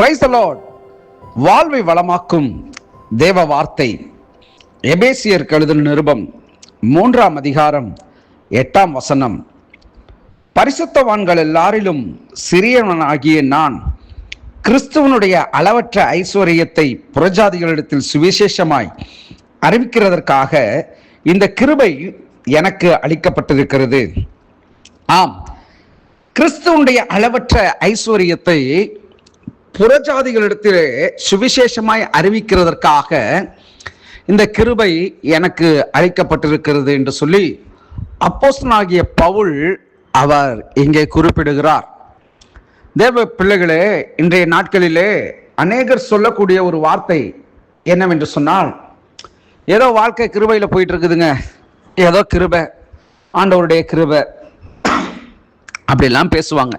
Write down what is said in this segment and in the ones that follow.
Price Lord வாழ்வை வளமாக்கும் தேவ வார்த்தை. எபேசியர் கழுதல் நிருபம் மூன்றாம் அதிகாரம் எட்டாம் வசனம். பரிசுத்தவான்கள் எல்லாரிலும் சிறியவனாகிய நான் கிறிஸ்துவனுடைய அளவற்ற ஐஸ்வர்யத்தை புறஜாதிகளிடத்தில் சுவிசேஷமாய் அறிவிக்கிறதற்காக இந்த கிருபை எனக்கு அளிக்கப்பட்டிருக்கிறது. ஆம் கிறிஸ்துவனுடைய அளவற்ற ஐஸ்வர்யத்தை புறஜாதிகளிடத்திலே சுவிசேஷமாய் அறிவிக்கிறதற்காக இந்த கிருபை எனக்கு அளிக்கப்பட்டிருக்கிறது என்று சொல்லி அப்போஸ்தனாகிய பவுல் அவர் இங்கே குறிப்பிடுகிறார். தேவ பிள்ளைகளே இன்றைய நாட்களிலே அநேகர் சொல்லக்கூடிய ஒரு வார்த்தை என்னவென்று சொன்னால் ஏதோ வாழ்க்கை கிருபையில் போயிட்டு இருக்குதுங்க ஏதோ கிருபை ஆண்டவருடைய கிருபை. அப்படிலாம் பேசுவாங்க.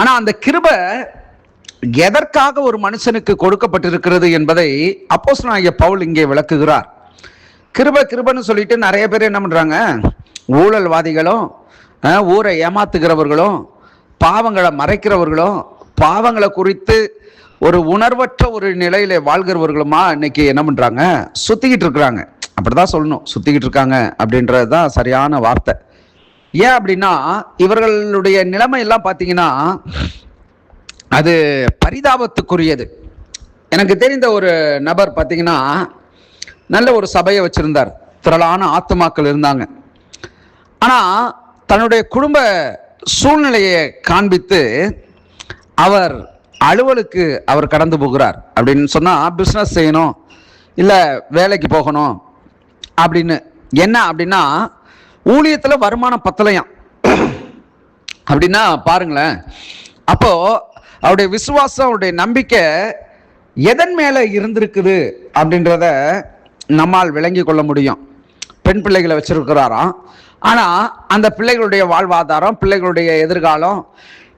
ஆனால் அந்த கிருபை எதற்காக ஒரு மனுஷனுக்கு கொடுக்கப்பட்டிருக்கிறது என்பதை அப்போஸ் அப்போஸ்தலனாகிய பவுல் இங்கே விளக்குகிறார். கிருப கிருபன்னு சொல்லிட்டு நிறைய பேர் என்ன பண்றாங்க? ஊழல்வாதிகளும் ஊரை ஏமாத்துகிறவர்களும் பாவங்களை மறைக்கிறவர்களும் பாவங்களை குறித்து ஒரு உணர்வற்ற ஒரு நிலையில வாழ்கிறவர்களுமா இன்னைக்கு என்ன பண்றாங்க? சுத்திக்கிட்டு இருக்கிறாங்க. அப்படிதான் சொல்லணும். சுத்திக்கிட்டு இருக்காங்க அப்படின்றது தான் சரியான வார்த்தை. ஏன் அப்படின்னா இவர்களுடைய நிலைமை எல்லாம் பார்த்தீங்கன்னா அது பரிதாபத்துக்குரியது. எனக்கு தெரிந்த ஒரு நபர் பார்த்தீங்கன்னா நல்ல ஒரு சபையை வச்சுருந்தார். திரளான ஆத்துமாக்கள் இருந்தாங்க. ஆனால் தன்னுடைய குடும்ப சூழ்நிலையை காண்பித்து அவர் அலுவலுக்கு அவர் கடந்து போகிறார். அப்படின்னு சொன்னால் பிஸ்னஸ் செய்யணும். இல்லை வேலைக்கு போகணும். அப்படின்னு. என்ன அப்படின்னா ஊழியத்தில் வருமானம் பத்தலையாம். அப்படின்னா பாருங்களேன். அப்போது அவருடைய விசுவாசம் அவருடைய நம்பிக்கை எதன் மேலே இருந்திருக்குது அப்படின்றத நம்மால் விளங்கி கொள்ள முடியும். பெண் பிள்ளைகளை வச்சிருக்கிறாராம். ஆனால் அந்த பிள்ளைகளுடைய வாழ்வாதாரம் பிள்ளைகளுடைய எதிர்காலம்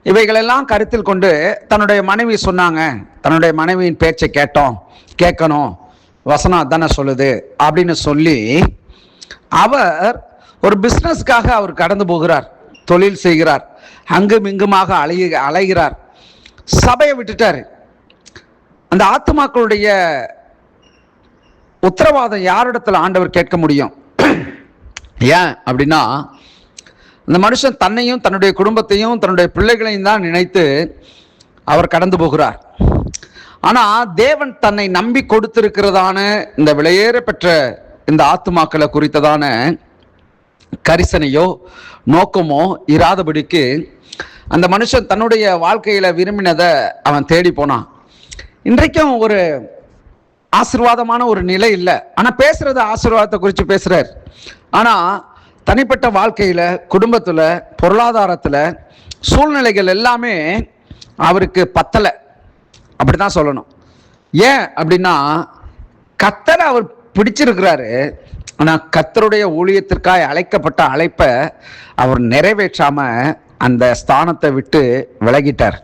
இவைகளெல்லாம் கருத்தில் கொண்டு தன்னுடைய மனைவி சொன்னாங்க. தன்னுடைய மனைவியின் பேச்சை கேட்டோம். கேட்கணும். வசனம் தானே சொல்லுது அப்படின்னு சொல்லி அவர் ஒரு பிஸ்னஸ்க்காக அவர் கடந்து போகிறார். தொழில் செய்கிறார். அங்கும் இங்குமாக அலைய அலைகிறார். சபையை விட்டுட்டாரு. அந்த ஆத்துமாக்களுடைய உத்தரவாதம் யாரிடத்துல ஆண்டவர் கேட்க முடியும்? ஏன் அப்படின்னா அந்த மனுஷன் தன்னையும் தன்னுடைய குடும்பத்தையும் தன்னுடைய பிள்ளைகளையும் தான் நினைத்து அவர் கடந்து போகிறார். ஆனா தேவன் தன்னை நம்பி கொடுத்திருக்கிறதான இந்த விலையேற பெற்ற இந்த ஆத்துமாக்களை குறித்ததான கரிசனையோ நோக்கமோ இராதபடிக்கு அந்த மனுஷன் தன்னுடைய வாழ்க்கையில் விரும்பினதை அவன் தேடி போனான். இன்றைக்கும் ஒரு ஆசீர்வாதமான ஒரு நிலை இல்லை. ஆனால் பேசுறது ஆசீர்வாதத்தை குறித்து பேசுகிறார் ஆனால் தனிப்பட்ட வாழ்க்கையில் குடும்பத்தில் பொருளாதாரத்தில் சூழ்நிலைகள் எல்லாமே அவருக்கு பத்தலை. அப்படிதான் சொல்லணும். ஏன் அப்படின்னா கத்தரை அவர் பிடிச்சிருக்கிறாரு. ஆனால் கத்தருடைய ஊழியத்திற்காக அழைக்கப்பட்ட அழைப்பை அவர் நிறைவேற்றாமல் அந்த ஸ்தானத்தை விட்டு விலகிட்டார்.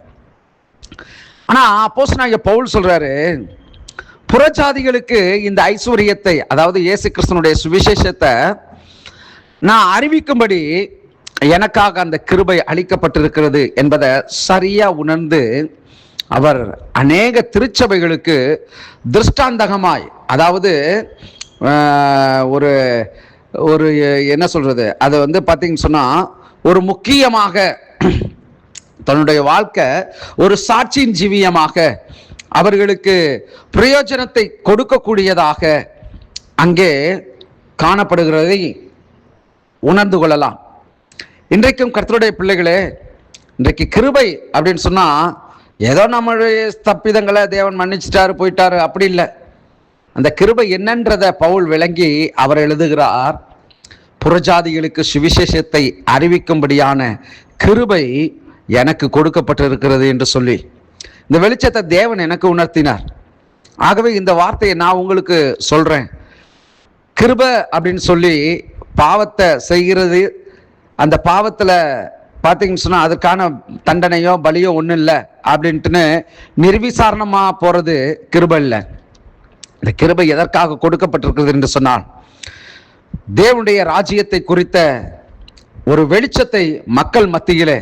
ஆனா அப்போஸ்தலனாகிய பவுல் சொல்றாரு புறஜாதிகளுக்கு இந்த ஐஸ்வர்யத்தை அதாவது இயேசு கிருஷ்ணனுடைய சுவிசேஷத்தை நான் அறிவிக்கும்படி எனக்காக அந்த கிருபை அளிக்கப்பட்டிருக்கிறது என்பதை சரியா உணர்ந்து அவர் அநேக திருச்சபைகளுக்கு திருஷ்டாந்தகமாய் அதாவது ஒரு ஒரு என்ன சொல்றது? அது வந்து பார்த்தீங்கன்னு சொன்னா ஒரு முக்கியமாக தன்னுடைய வாழ்க்கை ஒரு சாட்சியின் ஜீவியமாக அவர்களுக்கு பிரயோஜனத்தை கொடுக்கக்கூடியதாக அங்கே காணப்படுகிறதை உணர்ந்து கொள்ளலாம். இன்றைக்கும் கர்த்தருடைய பிள்ளைகளே இன்றைக்கு கிருபை அப்படின்னு சொன்னால் ஏதோ நம்மளுடைய தப்பிதங்களை தேவன் மன்னிச்சிட்டாரு போயிட்டாரு அப்படி இல்லை. அந்த கிருபை என்னன்றத பவுல் விளங்கி அவர் எழுதுகிறார். புறஜாதிகளுக்கு சுவிசேஷத்தை அறிவிக்கும்படியான கிருபை எனக்கு கொடுக்கப்பட்டிருக்கிறது என்று சொல்லி இந்த வெளிச்சத்தை தேவன் எனக்கு உணர்த்தினார். ஆகவே இந்த வார்த்தையை நான் உங்களுக்கு சொல்றேன். கிருப அப்படின்னு சொல்லி பாவத்தை செய்கிறது. அந்த பாவத்தில் பார்த்தீங்கன்னு சொன்னால் அதுக்கான தண்டனையோ பலியோ ஒன்றும் இல்லை அப்படின்ட்டுன்னு நிர்விசாரணமாக போகிறது கிருப இல்லை. இந்த கிருபை எதற்காக கொடுக்கப்பட்டிருக்கிறது என்று சொன்னால் தேவனுடைய ராஜ்யத்தை குறித்த ஒரு வெளிச்சத்தை மக்கள் மத்தியிலே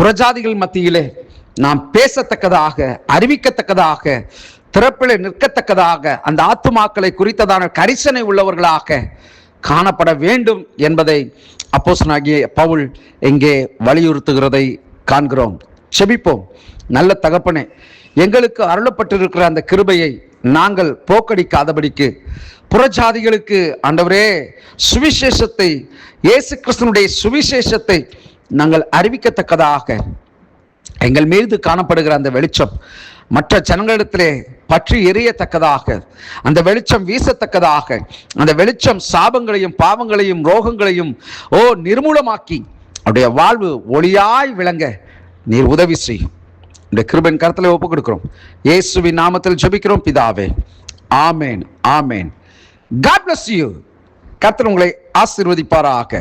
புறஜாதிகள் மத்தியிலே நாம் பேசத்தக்கதாக அறிவிக்கத்தக்கதாக திறப்பில் நிற்கத்தக்கதாக அந்த ஆத்துமாக்களை குறித்ததான கரிசனை உள்ளவர்களாக காணப்பட வேண்டும் என்பதை அப்போசனாகிய பவுல் இங்கே வலியுறுத்துகிறதை காண்கிறோம். செபிப்போம். நல்ல தகப்பனே எங்களுக்கு அருளப்பட்டிருக்கிற அந்த கிருபையை நாங்கள் போக்கடிக்காதபடிக்கு புறஜாதிகளுக்கு ஆண்டவரே சுவிசேஷத்தை இயேசு கிறிஸ்தனுடைய சுவிசேஷத்தை நாங்கள் அறிவிக்கத்தக்கதாக. எங்கள் மீது காணப்படுகிற அந்த வெளிச்சம் மற்ற ஜனங்களிடத்திலே பற்றி எரியத்தக்கதாக அந்த வெளிச்சம் வீசத்தக்கதாக அந்த வெளிச்சம் சாபங்களையும் பாவங்களையும் ரோகங்களையும் ஓ நிர்மூலமாக்கி அவருடைய வாழ்வு ஒளியாய் விளங்க நீர் உதவி செய்யும். இந்த கிருபன் கருத்தில் ஒப்பு கொடுக்கிறோம் இயேசுவின் நாமத்தில் ஜெபிக்கிறோம் பிதாவே. ஆமேன் ஆமேன். காட் பிளஸ் யூ கர்த்தர் உங்களை ஆசீர்வதிப்பாராக.